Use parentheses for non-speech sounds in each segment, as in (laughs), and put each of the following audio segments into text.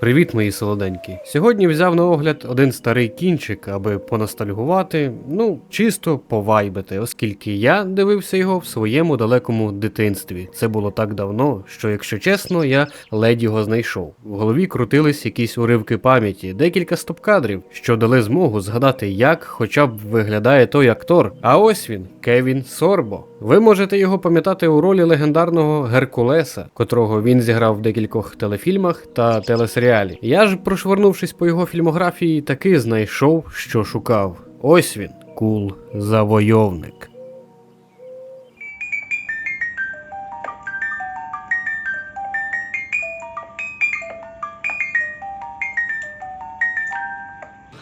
Привіт, мої солоденькі. Сьогодні взяв на огляд один старий кінчик, аби поностальгувати, ну, чисто повайбити, оскільки я дивився його в своєму далекому дитинстві. Це було так давно, що, якщо чесно, я ледь його знайшов. В голові крутились якісь уривки пам'яті, декілька стоп-кадрів, що дали змогу згадати, як хоча б виглядає той актор. А ось він, Кевін Сорбо. Ви можете його пам'ятати у ролі легендарного Геркулеса, котрого він зіграв в декількох телефільмах та телесеріалі. Я ж, прошвернувшись по його фільмографії, таки знайшов, що шукав. Ось він, кул завойовник.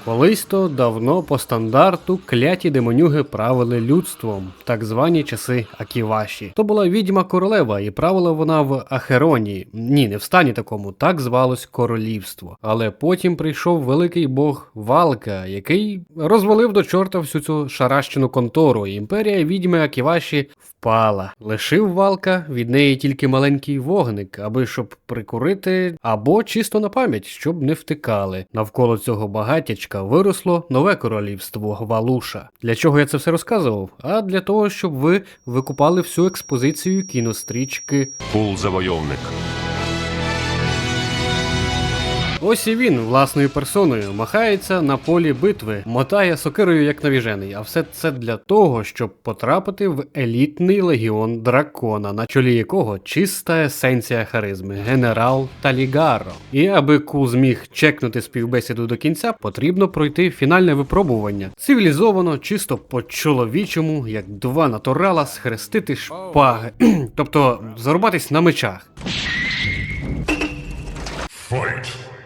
Колись то давно по стандарту кляті демонюги правили людством, так звані часи Аківаші. То була відьма королева, і правила вона в Ахероні. Ні, не в стані такому, так звалось королівство. Але потім прийшов великий бог Валка, який розвалив до чорта всю цю шаращену контору. і Імперія відьми Аківаші впала. Лишив Валка від неї тільки маленький вогник, аби щоб прикурити, або чисто на пам'ять, щоб не втикали. Навколо цього багатячка виросло нове королівство Валуша. Для чого я це все розказував? А для того, щоб ви викупали всю експозицію кінострічки Пул завойовник. Ось і він власною персоною махається на полі битви, мотає сокирою як навіжений, а все це для того, щоб потрапити в елітний легіон дракона, на чолі якого чиста есенція харизми, генерал Талігаро. І аби Ку зміг чекнути співбесіду до кінця, потрібно пройти фінальне випробування. Цивілізовано, чисто по-чоловічому, як два натурала схрестити шпаги, (clears throat) тобто зарубатись на мечах. Fight!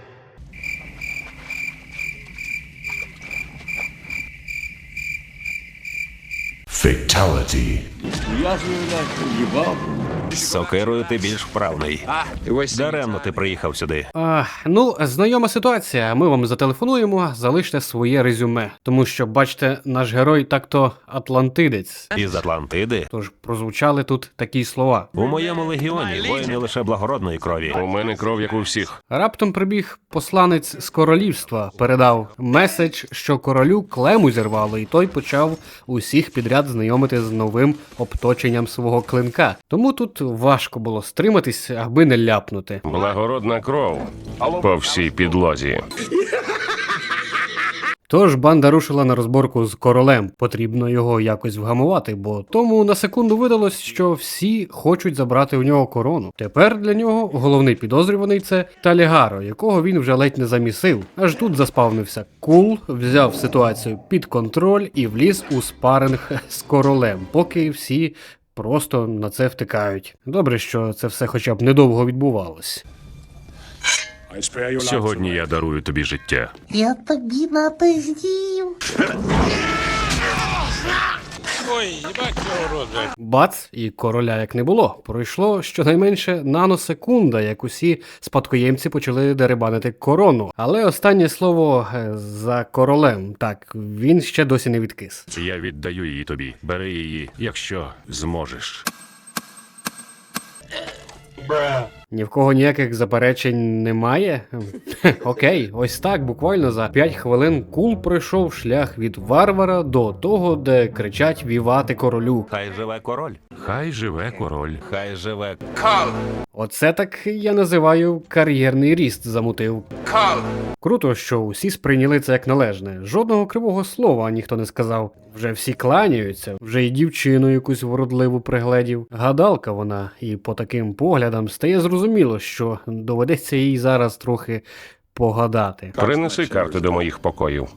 Fatality. З сокирою ти більш вправний. Даремно ти приїхав сюди. А, ну, знайома ситуація. Ми вам зателефонуємо, залиште своє резюме. Тому що, бачите, наш герой так-то атлантидець. Із Атлантиди. Тож прозвучали тут такі слова. У моєму легіоні воїни лише благородної крові. У мене кров, як у всіх. Раптом прибіг посланець з королівства, передав меседж, що королю клему зірвало, і той почав усіх підряд знайомити з новим обточенням свого клинка. Тому тут важко було стриматись, аби не ляпнути. Благородна кров по всій підлозі. Тож банда рушила на розборку з королем. Потрібно його якось вгамувати, бо тому на секунду видалось, що всі хочуть забрати у нього корону. Тепер для нього головний підозрюваний це Талігаро, якого він вже ледь не замісив. Аж тут заспавнився кул, взяв ситуацію під контроль і вліз у спаринг з королем, поки всі. Просто на це втикають. Добре, що це все хоча б недовго відбувалось. Сьогодні я дарую тобі життя. Я тобі напиздів. Бац, і короля як не було. Пройшло щонайменше наносекунда, як усі спадкоємці почали деребанити корону. Але останнє слово е, за королем. Так, він ще досі не відкис. Я віддаю її тобі. Бери її, якщо зможеш. Ні в кого ніяких заперечень немає. (laughs) Окей, ось так, буквально за 5 хвилин кул пройшов шлях від варвара до того, де кричать вівати королю. Хай живе король. Хай живе король. Хай живе. Кал. Оце так я називаю кар'єрний ріст замутив. Кал. Круто, що усі сприйняли це як належне. Жодного кривого слова ніхто не сказав. Вже всі кланяються, вже й дівчину якусь вродливу пригледів. Гадалка вона, і по таким поглядам стає зрозуміло, що доведеться їй зараз трохи погадати. Принеси карти до моїх покоїв.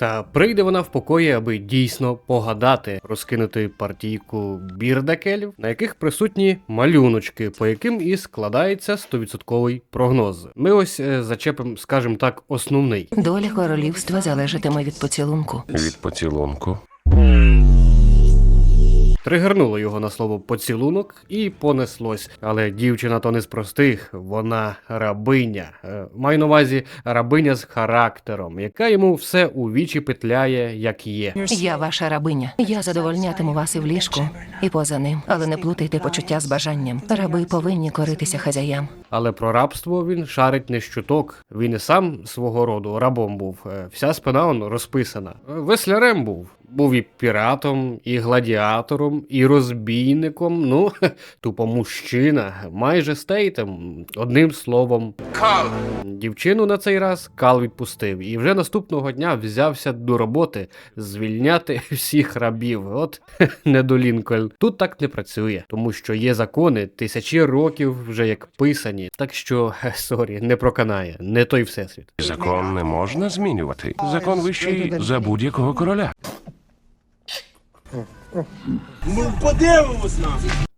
Та прийде вона в покої, аби дійсно погадати, розкинути партійку бірдакелів, на яких присутні малюночки, по яким і складається 100% прогноз. Ми ось е, зачепимо, скажімо так, основний. Доля королівства залежатиме від поцілунку. Від поцілунку. Тригернуло його на слово поцілунок і понеслось. Але дівчина то не з простих, вона рабиня. Е, Маю на увазі рабиня з характером, яка йому все у вічі петляє, як є. Я ваша рабиня. Я задовольнятиму вас і в ліжку, і поза ним. Але не плутайте почуття з бажанням. Раби повинні коритися хазяям. Але про рабство він шарить не щуток. Він і сам свого роду рабом був. Е, Вся спина он розписана. Е, Веслярем був. Був і піратом, і гладіатором, і розбійником. Ну, (laughs) тупо мужчина, майже стейтем. Одним словом. Дівчину на цей раз Кал відпустив, і вже наступного дня взявся до роботи звільняти (laughs) всіх рабів. От (laughs) недолінколь. Тут так не працює, тому що є закони тисячі років вже як писані. Так що, сорі, не проканає, не той всесвіт. Закон не можна змінювати. Закон вищий за будь-якого короля.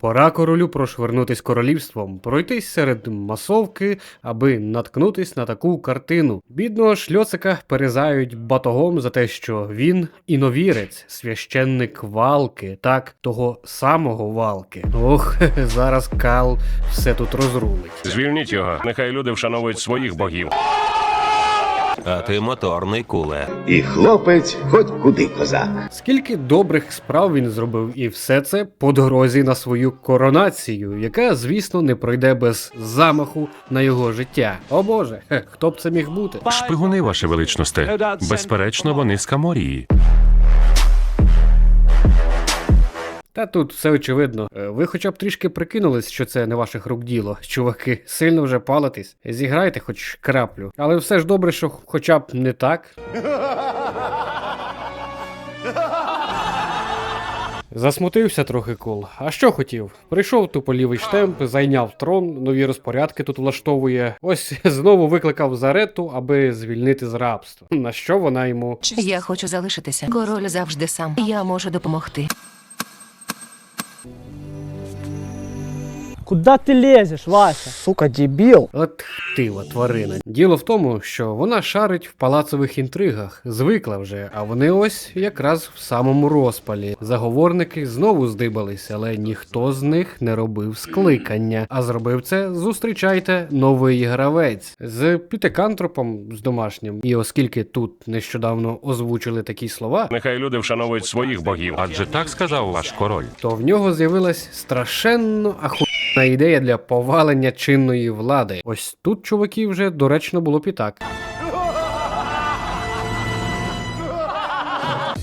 Пора королю прошвернутись королівством, пройтись серед масовки, аби наткнутись на таку картину. Бідного шльоцика перезають батогом за те, що він іновірець, священник валки, так, того самого валки. Ох, (laughs) зараз Кал все тут розрулить. Звільніть його. Нехай люди вшановують своїх богів. А ти моторний куле. І хлопець хоч куди козак. Скільки добрих справ він зробив, і все це по дорозі на свою коронацію, яка, звісно, не пройде без замаху на його життя. О Боже, хто б це міг бути? Шпигуни, ваше величносте. Безперечно, вони з Каморії. Та тут все очевидно. Е, Ви хоча б трішки прикинулись, що це не ваших рук діло, (laughs) чуваки. Сильно вже палитесь. Зіграйте хоч краплю. Але все ж добре, що хоча б не так. Засмутився трохи кол. А що хотів? Прийшов тупо лівий штемп, зайняв трон, нові розпорядки тут влаштовує. Ось (laughs) знову викликав зарету, аби звільнити з рабства. На що вона йому Я хочу залишитися. Король завжди сам. Я можу допомогти. Куда ты лезешь, Вася? Сука, дебил. От хтива тварина. Діло в тому, що вона шарить в палацових інтригах, звикла вже, а вони ось якраз в самому розпалі. Заговорники знову здибались, але ніхто з них не робив скликання. А зробив це, зустрічайте, новий гравець з пітекантропом з домашнім. І оскільки тут нещодавно озвучили такі слова, Нехай люди вшановують своїх богів. Адже так сказав ваш король. то в нього з'явилась страшенно ахуєнна ідея для повалення чинної влади. Ось тут, чуваки, вже доречно було б і так.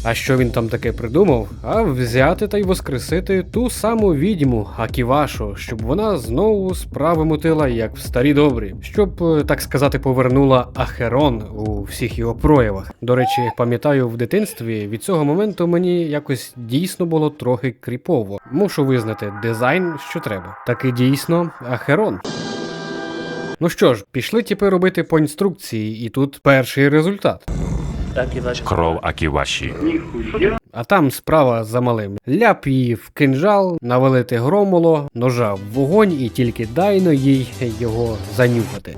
А що він там таке придумав? А взяти та й воскресити ту саму відьму Аківашу, щоб вона знову справи мутила, як в старі добрі, щоб, е, так сказати, повернула Ахерон у всіх його проявах. До речі, пам'ятаю, в дитинстві від цього моменту мені якось дійсно було трохи кріпово. Мушу визнати, дизайн що треба. Таки дійсно Ахерон. Ну що ж, пішли тепер робити по інструкції, і тут перший результат. Кров Аківаші. А там справа за малим. Ляп її в кинжал, навалити громоло, ножа в вогонь і тільки дайно їй його занюхати.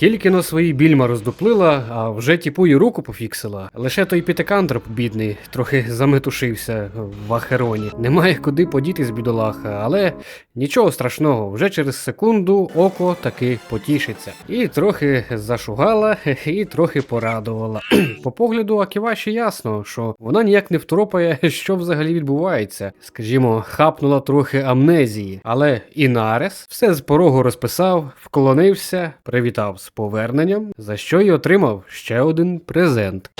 Тільки на свої більма роздуплила, а вже тіпу і руку пофіксила. Лише той пітекантроп, бідний, трохи заметушився в ахероні. Немає куди подітись бідолаха, але нічого страшного, вже через секунду око таки потішиться. І трохи зашугала, (laughs) і трохи порадувала. (clears throat) По погляду Аківаші ясно, що вона ніяк не втропає, (laughs) що взагалі відбувається. Скажімо, хапнула трохи амнезії, але Інарес все з порогу розписав, вклонився, привітав з поверненням, за що й отримав ще один презент.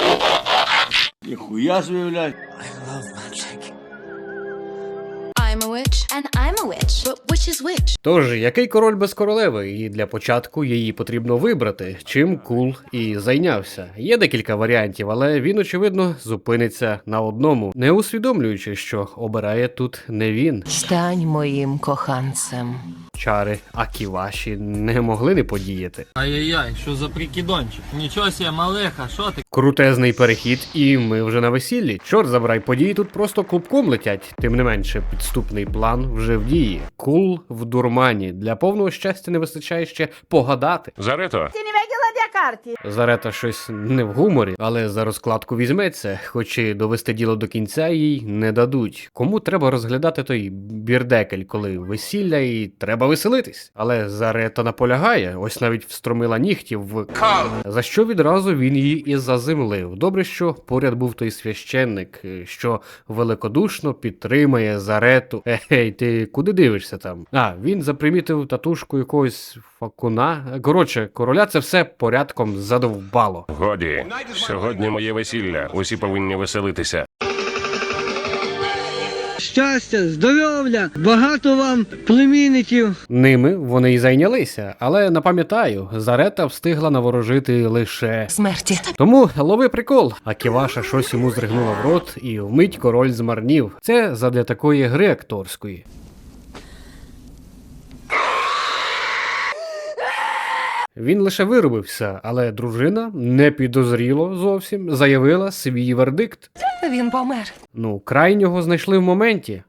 I'm a witch. And I'm a witch. But which is which? Тож, який король без королеви? І для початку її потрібно вибрати, чим кул і зайнявся. Є декілька варіантів, але він, очевидно, зупиниться на одному, не усвідомлюючи, що обирає тут не він. Стань моїм коханцем. Чари Аківаші не могли не подіяти. Ай-яй-яй, що за прикидончик? Нічого себе, малеха, що ти? Крутезний перехід, і ми вже на весіллі. Чорт забирай, події тут просто клубком летять. Тим не менше, підступний план вже в дії. Кул в дурмані. Для повного щастя не вистачає ще погадати. Зарето, карті. Зарета щось не в гуморі, але за розкладку візьметься, хоч і довести діло до кінця їй не дадуть. Кому треба розглядати той бірдекель, коли весілля і треба веселитись. Але Зарета наполягає, ось навіть встромила нігтів в за що відразу він її і заземлив. Добре, що поряд був той священник, е, що великодушно підтримує Зарету. Ей, ти куди дивишся там? А, він запримітив татушку якогось факуна. Коротше, короля це все порядком задовбало. Годі, сьогодні моє весілля. Усі повинні веселитися. Щастя, здоров'я, багато вам племінників. Ними вони й зайнялися, але напам'ятаю, Зарета встигла наворожити лише. Смерті. Тому лови прикол. А Ківаша щось йому зригнула в рот, і вмить король змарнів. Це задля такої гри акторської. Він лише виробився, але дружина не підозріло зовсім заявила свій вердикт. Він помер. Ну, крайнього знайшли в моменті.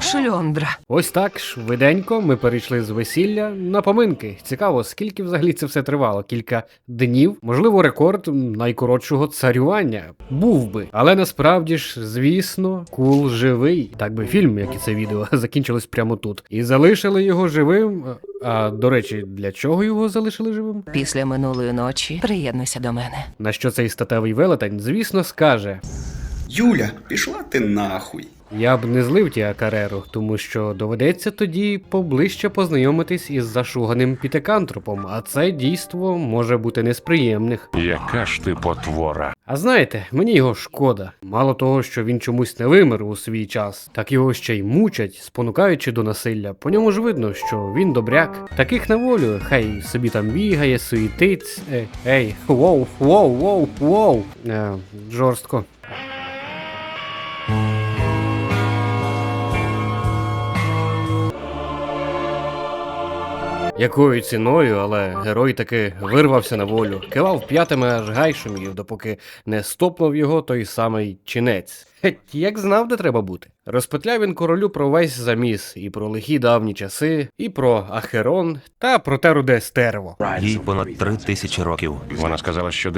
Шльондра. Ось так швиденько ми перейшли з весілля на поминки. Цікаво, скільки взагалі це все тривало? Кілька днів? Можливо, рекорд найкоротшого царювання. Був би. Але насправді ж, звісно, кул живий. Так би фільм, як і це відео, (laughs) закінчилось прямо тут. І залишили його живим. А до речі, для чого його залишили живим? Після минулої ночі приєднуйся до мене. На що цей статевий велетень, звісно, скаже: Юля, пішла ти нахуй. Я б не злив тія кареру, тому що доведеться тоді поближче познайомитись із зашуганим пітекантропом, а це дійство може бути не з приємних. Яка ж ти потвора? А знаєте, мені його шкода. Мало того, що він чомусь не вимер у свій час, так його ще й мучать, спонукаючи до насилля. По ньому ж видно, що він добряк. Таких на волю, хай собі там бігає, суїтить. Е, ей, воу, воу, воу, воу. Е, жорстко. Якою ціною, але герой таки вирвався на волю, кивав п'ятими аж гай шумів, допоки не стопнув його той самий чинець. Геть, як знав, де треба бути. Розпетляв він королю про весь заміс, і про лихі давні часи, і про Ахерон, та про те руде стерво. Їй понад три тисячі років. Вона сказала, що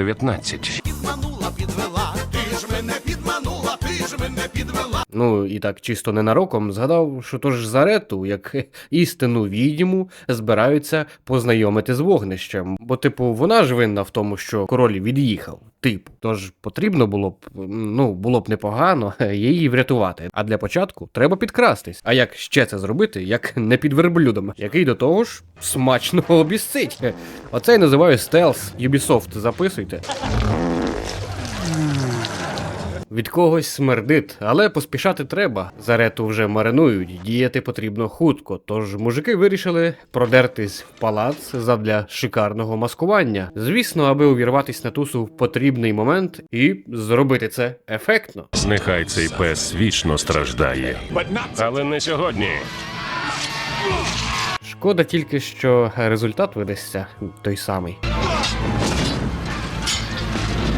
19. Ну і так чисто ненароком згадав, що то ж Зарету, як (laughs) істинну відьму, збираються познайомити з вогнищем. Бо, типу, вона ж винна в тому, що король від'їхав. Типу, тож потрібно було б, ну, було б непогано (laughs) її врятувати. А для початку треба підкрастись. А як ще це зробити, як не під верблюдом, який до того ж смачно (laughs) обіцить. Оце я називаю стелс. Ubisoft, записуйте. Від когось смердит, але поспішати треба. Зарету вже маринують, діяти потрібно хутко. Тож мужики вирішили продертись в палац задля шикарного маскування. Звісно, аби увірватись на тусу в потрібний момент і зробити це ефектно. Нехай цей пес вічно страждає. Але не сьогодні. Шкода тільки, що результат видасться той самий.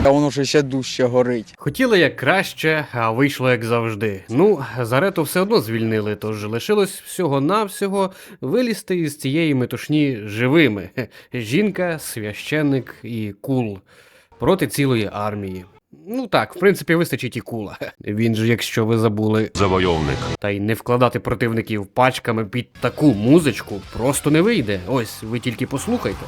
А воно ж ще дужче горить. Хотіли як краще, а вийшло як завжди. Ну, Зарету все одно звільнили, тож лишилось всього-навсього вилізти із цієї метушні живими: (laughs) жінка, священник і кул проти цілої армії. Ну так, в принципі, вистачить і кула. (laughs) Він же, якщо ви забули, Завойовник. та й не вкладати противників пачками під таку музичку, просто не вийде. Ось, ви тільки послухайте.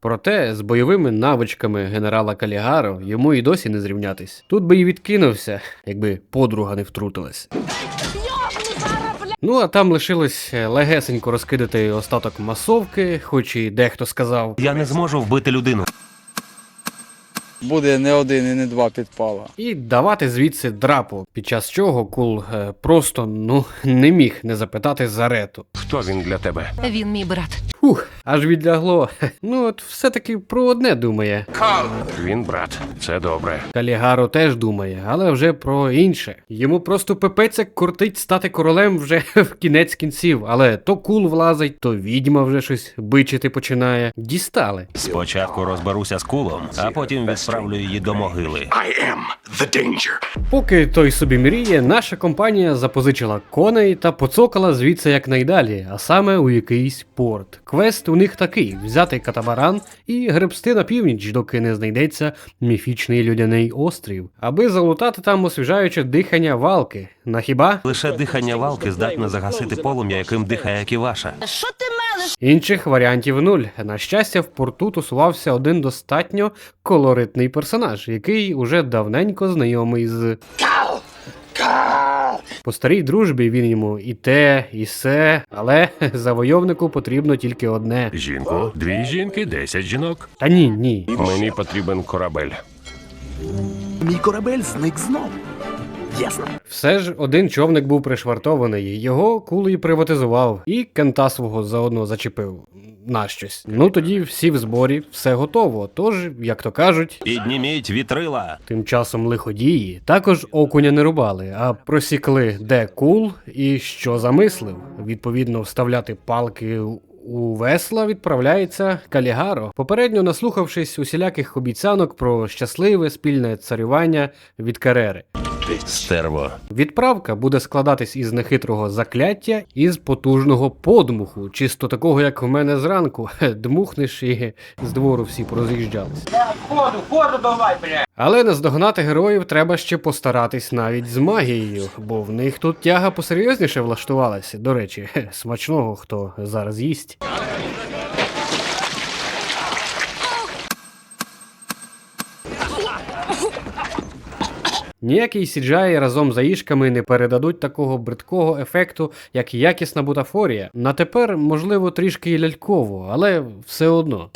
Проте з бойовими навичками генерала Калігаро йому і досі не зрівнятись. Тут би і відкинувся, якби подруга не втрутилась. Ну а там лишилось е, легесенько розкидати остаток масовки, хоч і дехто сказав. Я не зможу вбити людину. Буде не один і не два підпала. І давати звідси драпу, під час чого кул е, просто ну не міг не запитати Зарету. Хто він для тебе? Він мій брат. Фух, аж відлягло. (laughs) Ну от все-таки про одне думає. Він брат. Це добре. Калігаро теж думає, але вже про інше. Йому просто пипець як кортить стати королем вже (laughs) в кінець кінців, але то кул влазить, то відьма вже щось бичити починає. Дістали. Спочатку розберуся з кулом, а потім відправлю її до могили. Поки той собі мріє, наша компанія запозичила коней та поцокала звідси якнайдалі, а саме у якийсь порт. Квест у них такий: взяти катамаран і гребсти на північ, доки не знайдеться міфічний людяний острів, аби залутати там освіжаюче дихання валки. На хіба? Лише дихання валки здатне загасити полум'я, яким дихає Ківаша. Інших варіантів нуль. На щастя, в порту тусувався один достатньо колоритний персонаж, який уже давненько знайомий з. По старій дружбі він йому і те, і се, але (laughs) завойовнику потрібно тільки одне. Жінку, дві жінки, десять жінок. Та ні, ні. Мені потрібен корабель. Мій корабель зник знов. Ясно. Все ж один човник був пришвартований, його кулий приватизував і кента свого заодно зачепив на щось. Ну тоді всі в зборі, все готово. Тож, як то кажуть, Підніміть вітрила. Тим часом лиходії також окуня не рубали, а просікли, де кул і що замислив. Відповідно, вставляти палки у- у весла відправляється Калігаро, попередньо наслухавшись усіляких обіцянок про щасливе спільне царювання від Карери. Стерво. Відправка буде складатись із нехитрого закляття і з потужного подмуху, чисто такого, як в мене зранку. Дмухнеш і з двору всі пороз'їжджались. Ходу, ходу давай, бля. Але наздогнати героїв треба ще постаратись навіть з магією, бо в них тут тяга посерйозніше влаштувалася. До речі, смачного хто зараз їсть. Ніякий CGI разом з аїшками не передадуть такого бридкого ефекту, як якісна бутафорія. На тепер, можливо, трішки ляльково, але все одно.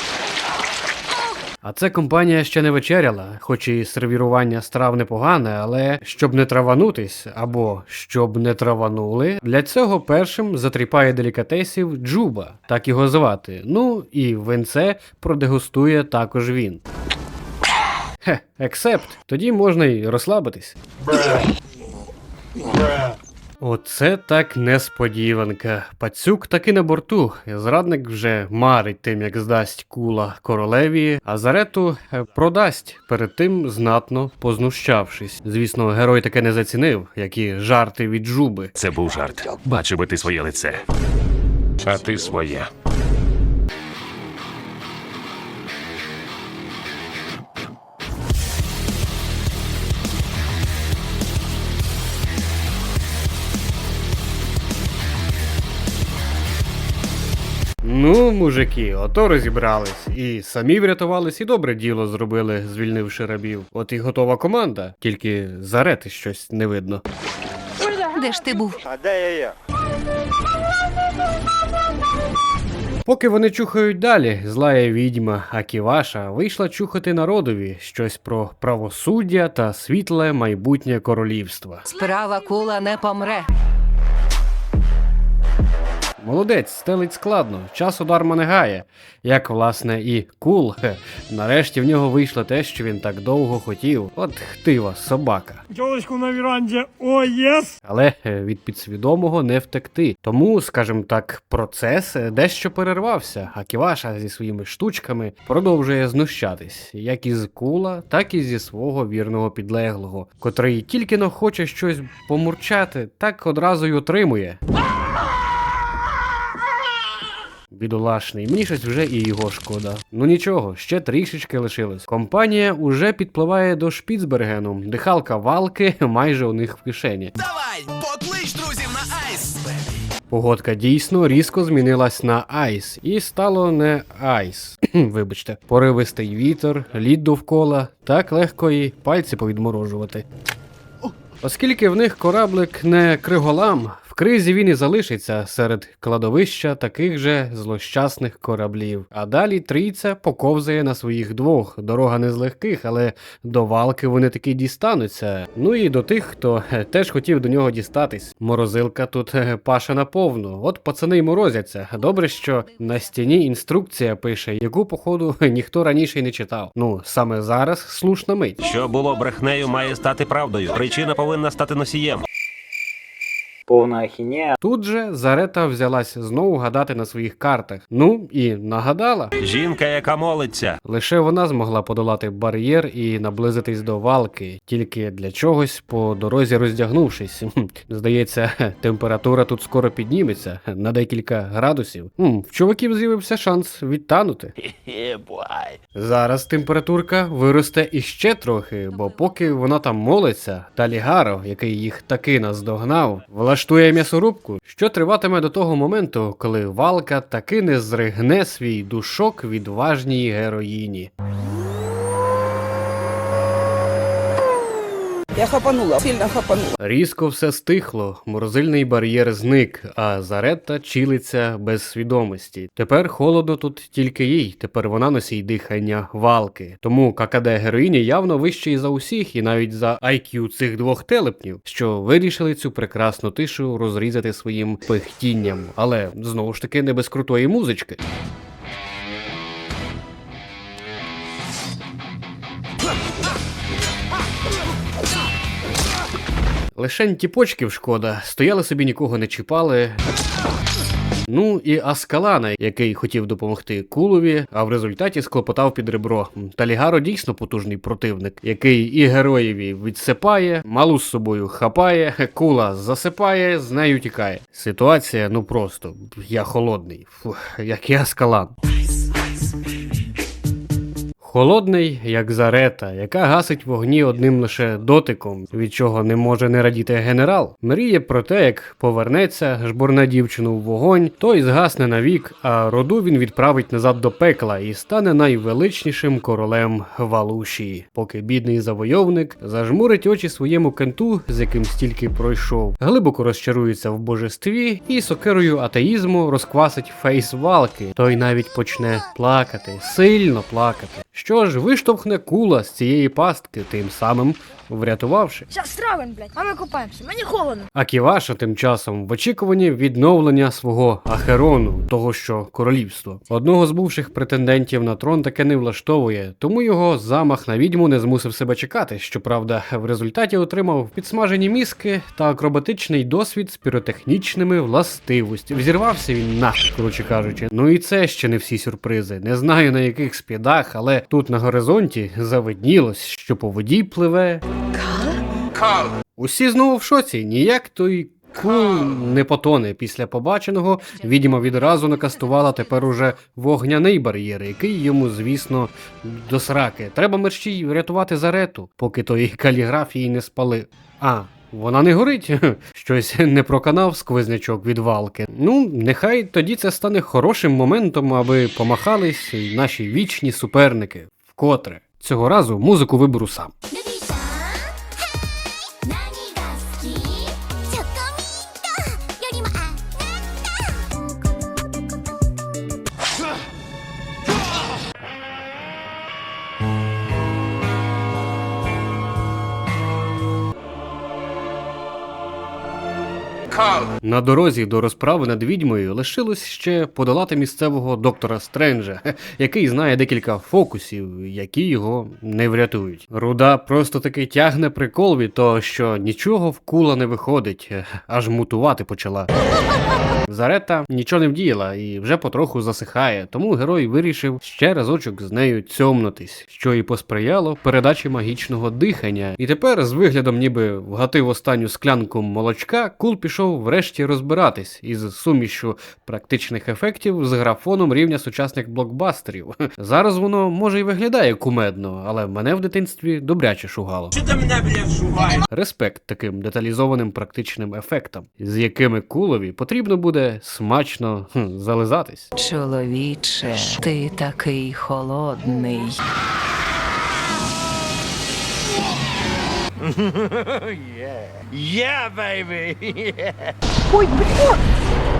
А це компанія ще не вечеряла, хоч і сервірування страв непогане, але щоб не траванутись або щоб не траванули, для цього першим затріпає делікатесів Джуба, так його звати. Ну і винце продегустує також він. Хе, ексепт, тоді можна й розслабитись. Оце так несподіванка. Пацюк таки на борту. Зрадник вже марить тим, як здасть кула королеві, а зарету е, продасть, перед тим знатно познущавшись. Звісно, герой таке не зацінив, які жарти від жуби. Це був жарт. Бачив би ти своє лице. А ти своє. Ну, мужики, ото розібрались. І самі врятувались, і добре діло зробили, звільнивши рабів. От і готова команда, тільки зарети щось не видно. Де ж ти був? А де я Поки вони чухають далі, злая відьма Аківаша вийшла чухати народові щось про правосуддя та світле майбутнє королівства. Справа кула не помре. Молодець, стелить складно, часу дарма не гає. Як, власне, і кул. Хе. Нарешті в нього вийшло те, що він так довго хотів. От хтива собака. Тілочку на віранді. О, єс! Але е, від підсвідомого не втекти. Тому, скажімо так, процес е, дещо перервався, а Ківаша зі своїми штучками продовжує знущатись, як із кула, так і зі свого вірного підлеглого, котрий тільки но хоче щось помурчати, так одразу й отримує. Бідолашний, мені щось вже і його шкода. Ну нічого, ще трішечки лишилось. Компанія уже підпливає до Шпіцбергену, дихалка валки (laughs) майже у них в кишені. Давай, поклич друзів на айс. Погодка дійсно різко змінилась на айс, і стало не айс. (clears throat) Вибачте, поривистий вітер, лід довкола, так легко і пальці повідморожувати. Оскільки в них кораблик не криголам, кризі він і залишиться серед кладовища таких же злощасних кораблів. А далі трійця поковзає на своїх двох. Дорога не з легких, але до валки вони таки дістануться. Ну і до тих, хто е, теж хотів до нього дістатись. Морозилка тут е, паша наповну. От пацани й морозяться. Добре, що на стіні інструкція пише, яку, походу, (laughs) ніхто раніше й не читав. Ну, саме зараз слушна мить. Що було брехнею, має стати правдою. Причина повинна стати носієм. Повна ахінея. Тут же Зарета взялась знову гадати на своїх картах. Ну і нагадала. Жінка, яка молиться. Лише вона змогла подолати бар'єр і наблизитись до валки, тільки для чогось по дорозі роздягнувшись. Здається, температура тут скоро підніметься на декілька градусів. В чуваків з'явився шанс відтанути. (laughs) Зараз температурка виросте іще трохи, бо поки вона там молиться, Талігаро, який їх таки наздогнав, влаштує м'ясорубку, що триватиме до того моменту, коли валка таки не зригне свій душок відважній героїні. Я хапанула, сильно хапанула. Різко все стихло, морозильний бар'єр зник, а Заретта чилиться без свідомості. Тепер холодно тут тільки їй, тепер вона носій дихання валки. Тому ККД героїні явно вищий за усіх і навіть за IQ цих двох телепнів, що вирішили цю прекрасну тишу розрізати своїм пихтінням, але знову ж таки не без крутої музички. Лишень тіпочків шкода, стояли собі нікого не чіпали. Ну і Аскалана, який хотів допомогти Кулові, а в результаті склопотав під ребро. Талігаро дійсно потужний противник, який і героєві відсипає, малу з собою хапає, кула засипає, з нею тікає. Ситуація, ну просто я холодний, Фух, як і Аскалан. Холодний, як зарета, яка гасить вогні одним лише дотиком, від чого не може не радіти генерал. Мріє про те, як повернеться жбурна дівчину в вогонь, той згасне навік, а роду він відправить назад до пекла і стане найвеличнішим королем Валушії. Поки бідний завойовник зажмурить очі своєму кенту, з яким стільки пройшов, глибоко розчарується в божестві і сокирою атеїзму розквасить фейс валки. Той навіть почне плакати, сильно плакати. Що ж, виштовхне кула з цієї пастки, тим самим врятувавши. Сейчас травим, блядь, а мы купаемся. Мені холодно. А Ківаша тим часом в очікуванні відновлення свого Ахерону, того що королівство. Одного з бувших претендентів на трон таке не влаштовує, тому його замах на відьму не змусив себе чекати. Щоправда, в результаті отримав підсмажені мізки та акробатичний досвід з піротехнічними властивостями. Взірвався він нахід, коротше кажучи. Ну і це ще не всі сюрпризи. Не знаю на яких спідах, але тут на горизонті завиднілось, що по воді пливе. Усі знову в шоці, ніяк той кул не потоне. Після побаченого відьма відразу накастувала тепер уже вогняний бар'єр, який йому, звісно, до сраки. Треба мерщій врятувати зарету, поки той каліграфії не спалив. А. Вона не горить, (laughs) щось не проканав сквознячок від валки. Ну, нехай тоді це стане хорошим моментом, аби помахались наші вічні суперники. Вкотре цього разу музику виберу сам. На дорозі до розправи над відьмою лишилось ще подолати місцевого доктора Стренджа, який знає декілька фокусів, які його не врятують. Руда просто таки тягне прикол від того, що нічого в кула не виходить, аж мутувати почала. (laughs) Зарета нічого не вдіяла і вже потроху засихає, тому герой вирішив ще разочок з нею цьомнутись, що і посприяло передачі магічного дихання. І тепер, з виглядом, ніби вгатив останню склянку молочка, кул пішов врешті розбиратись із сумішю практичних ефектів з графоном рівня сучасних блокбастерів. (laughs) Зараз воно може й виглядає кумедно, але мене в дитинстві добряче шугало. Що ти мене, блядь, шугаєш? Респект таким деталізованим практичним ефектам, з якими кулові потрібно буде смачно хм, зализатись. Чоловіче, ти такий холодний. (laughs) (laughs)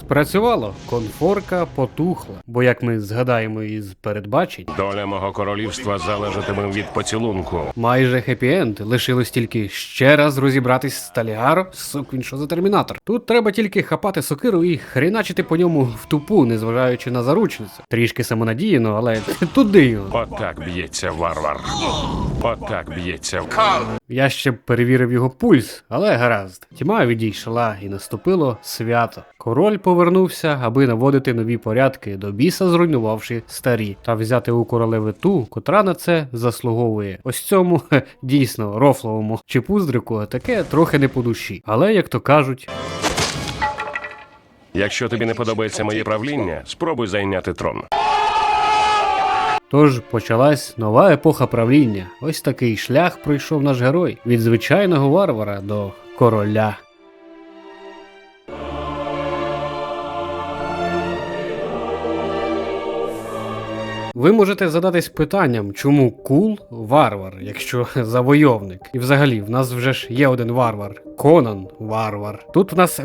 Спрацювало, конфорка потухла, бо як ми згадаємо із передбачень, Доля мого королівства залежатиме від поцілунку. майже хеппі-енд, лишилось тільки ще раз розібратись з Талігаро, сук він що за термінатор. Тут треба тільки хапати сокиру і хреначити по ньому в тупу, незважаючи на заручницю. Трішки самонадіяно, але (laughs) туди його. Отак б'ється варвар. Отак б'ється. Я ще б перевірив його пульс, але гаразд. Тьма відійшла і наступило свято. Король повернувся, аби наводити нові порядки, до біса зруйнувавши старі, та взяти у королеви ту, котра на це заслуговує. Ось цьому хе, дійсно рофловому чи пуздрику таке трохи не по душі. Але як то кажуть, Якщо тобі не подобається моє правління, спробуй зайняти трон. Тож почалась нова епоха правління. Ось такий шлях пройшов наш герой від звичайного варвара до короля. Ви можете задатись питанням, чому кул варвар, якщо (laughs) завойовник. І взагалі, в нас вже ж є один варвар Конан варвар. Тут в нас,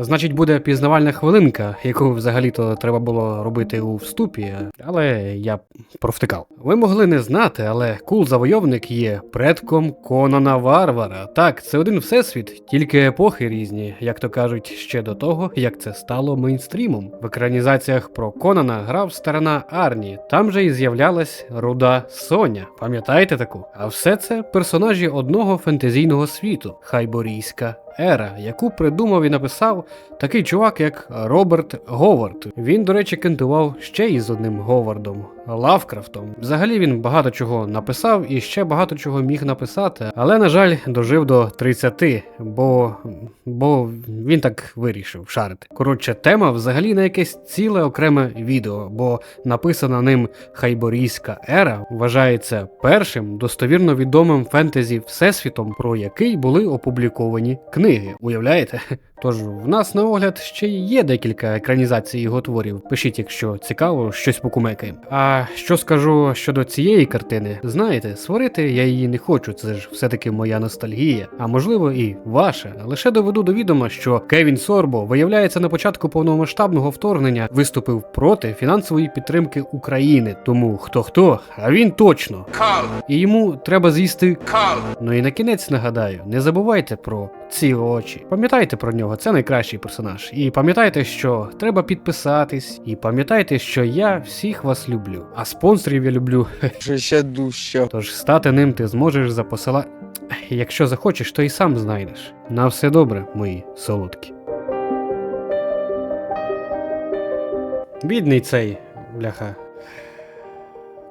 значить, буде пізнавальна хвилинка, яку взагалі-то треба було робити у вступі, але я провтикав. Ви могли не знати, але кул завойовник є предком Конана Варвара. Так, це один всесвіт, тільки епохи різні, як то кажуть, ще до того, як це стало мейнстрімом. В екранізаціях про Конана грав старина Арні. Там же і з'являлась руда Соня. Пам'ятаєте таку? А все це персонажі одного фентезійного світу Хайборійська ера, яку придумав і написав такий чувак, як Роберт Говард. Він, до речі, кентував ще із одним Говардом Лавкрафтом. Взагалі він багато чого написав і ще багато чого міг написати, але, на жаль, дожив до 30, бо, бо він так вирішив шарити. Коротше, тема взагалі на якесь ціле окреме відео, бо написана ним Хайборійська ера вважається першим достовірно відомим фентезі всесвітом, про який були опубліковані книги. Уявляєте? Тож в нас на огляд ще є декілька екранізацій його творів. Пишіть, якщо цікаво, щось покумекаємо. А що скажу щодо цієї картини, знаєте, сварити я її не хочу, це ж все-таки моя ностальгія, а можливо і ваша. Лише доведу до відома, що Кевін Сорбо виявляється на початку повномасштабного вторгнення виступив проти фінансової підтримки України. Тому хто хто, а він точно. І йому треба з'їсти. кал. Ну і на кінець нагадаю, не забувайте про ці очі. Пам'ятайте про нього, це найкращий персонаж. І пам'ятайте, що треба підписатись, і пам'ятайте, що я всіх вас люблю. А спонсорів я люблю. (laughs) Ще дужче. Тож стати ним ти зможеш за посила... Якщо захочеш, то і сам знайдеш. На все добре, мої солодкі. Бідний цей, бляха.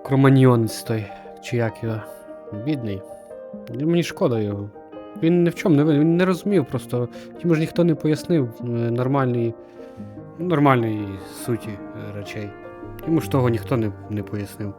Кроманьйонець той, чи як його. Бідний. Мені шкода його. Він ні в чому не він не розумів просто. Йому ж ніхто не пояснив е, нормальної, нормальної суті е, речей. Йому ж того ніхто не, не пояснив.